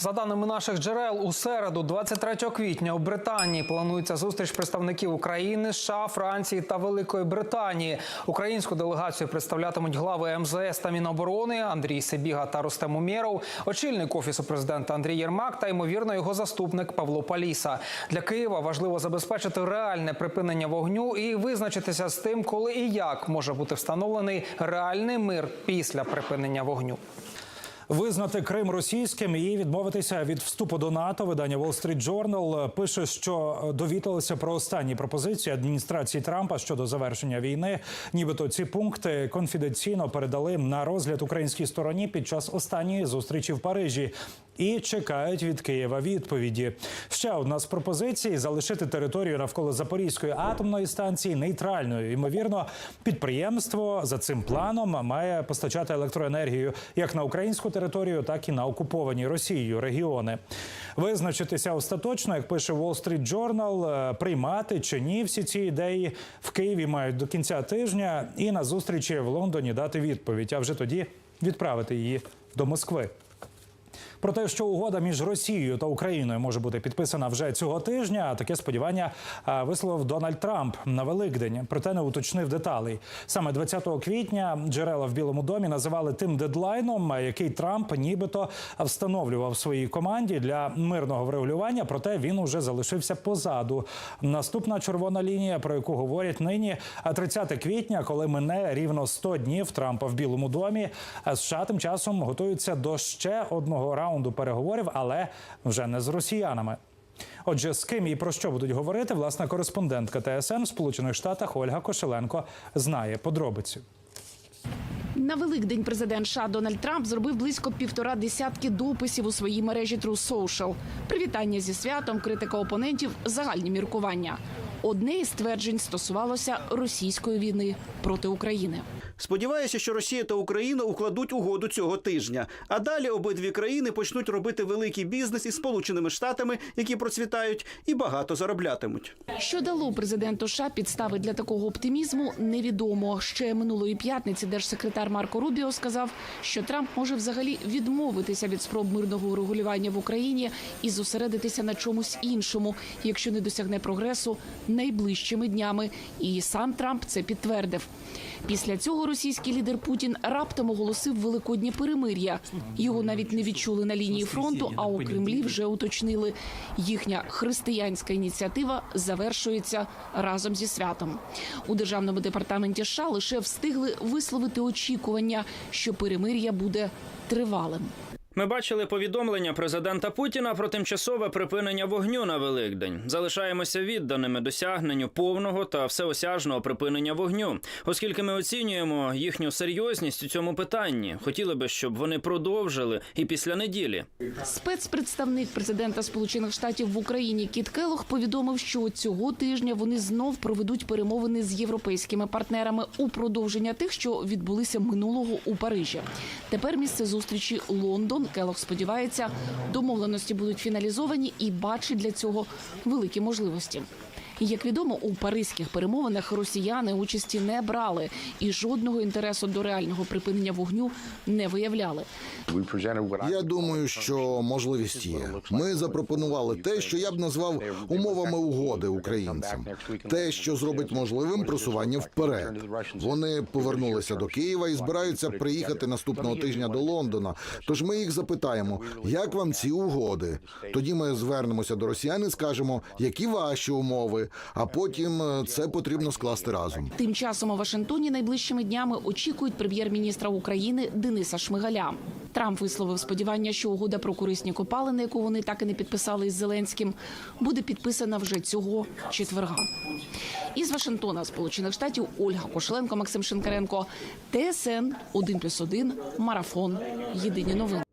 За даними наших джерел, у середу, 23 квітня, у Британії планується зустріч представників України, США, Франції та Великої Британії. Українську делегацію представлятимуть глави МЗС та Міноборони Андрій Сибіга та Рустем Умєров, очільник офісу президента Андрій Єрмак та ймовірно його заступник Павло Паліса. Для Києва важливо забезпечити реальне припинення вогню і визначитися з тим, коли і як може бути встановлений реальний мир після припинення вогню. Визнати Крим російським і відмовитися від вступу до НАТО. Видання Wall Street Journal пише, що довідалися про останні пропозиції адміністрації Трампа щодо завершення війни. Нібито ці пункти конфіденційно передали на розгляд українській стороні під час останньої зустрічі в Парижі. І чекають від Києва відповіді. Ще одна з пропозицій залишити територію навколо Запорізької атомної станції нейтральною. Ймовірно, підприємство за цим планом має постачати електроенергію як на українську територію, так і на окуповані Росією регіони. Визначитися остаточно, як пише Wall Street Journal, е, приймати чи ні всі ці ідеї в Києві мають до кінця тижня і на зустрічі в Лондоні дати відповідь, а вже тоді відправити її до Москви. Про те, що угода між Росією та Україною може бути підписана вже цього тижня, таке сподівання висловив Дональд Трамп на Великдень. Проте не уточнив деталей. Саме 20 квітня джерела в Білому домі називали тим дедлайном, який Трамп нібито встановлював своїй команді для мирного врегулювання. Проте він уже залишився позаду. Наступна червона лінія, про яку говорять нині, а 30 квітня, коли мине рівно 100 днів Трампа в Білому домі. США тим часом готуються до ще одного раунду переговорів, але вже не з росіянами. Отже, з ким і про що будуть говорити, власна кореспондентка ТСН в Сполучених Штатах Ольга Кошеленко знає подробиці. На Великдень президент США Дональд Трамп зробив близько півтора десятки дописів у своїй мережі True Social. Привітання зі святом, критика опонентів, загальні міркування. Одне із стверджень стосувалося російської війни проти України. Сподіваюся, що Росія та Україна укладуть угоду цього тижня. А далі обидві країни почнуть робити великий бізнес із Сполученими Штатами, які процвітають і багато зароблятимуть. Що дало президенту США підстави для такого оптимізму, невідомо. Ще минулої п'ятниці держсекретар Марко Рубіо сказав, що Трамп може взагалі відмовитися від спроб мирного урегулювання в Україні і зосередитися на чомусь іншому, якщо не досягне прогресу найближчими днями. І сам Трамп це підтвердив. Після цього російський лідер Путін раптом оголосив великоднє перемир'я. Його навіть не відчули на лінії фронту, а у Кремлі вже уточнили. Їхня християнська ініціатива завершується разом зі святом. У державному департаменті США лише встигли висловити очікування, що перемир'я буде тривалим. Ми бачили повідомлення президента Путіна про тимчасове припинення вогню на Великдень. Залишаємося відданими досягненню повного та всеосяжного припинення вогню, оскільки ми оцінюємо їхню серйозність у цьому питанні. Хотіли би, щоб вони продовжили і після неділі. Спецпредставник президента Сполучених Штатів в Україні Кіт Келох повідомив, що цього тижня вони знов проведуть перемовини з європейськими партнерами у продовження тих, що відбулися минулого у Парижі. Тепер місце зустрічі Лондон. Келох сподівається, домовленості будуть фіналізовані і бачить для цього великі можливості. Як відомо, у паризьких перемовинах росіяни участі не брали і жодного інтересу до реального припинення вогню не виявляли. Я думаю, що можливість є. Ми запропонували те, що я б назвав умовами угоди українцям. Те, що зробить можливим просування вперед. Вони повернулися до Києва і збираються приїхати наступного тижня до Лондона. Тож ми їх запитаємо, як вам ці угоди? Тоді ми звернемося до росіян і скажемо, які ваші умови. А потім е, це потрібно скласти разом. Тим часом у Вашингтоні найближчими днями очікують прем'єр-міністра України Дениса Шмигаля. Трамп висловив сподівання, що угода про корисні копалини, яку вони так і не підписали із Зеленським, буде підписана вже цього четверга. Із Вашингтона, Сполучених Штатів, Ольга Кошеленко, Максим Шинкаренко, ТСН 1+,1, Марафон. Єдині новини.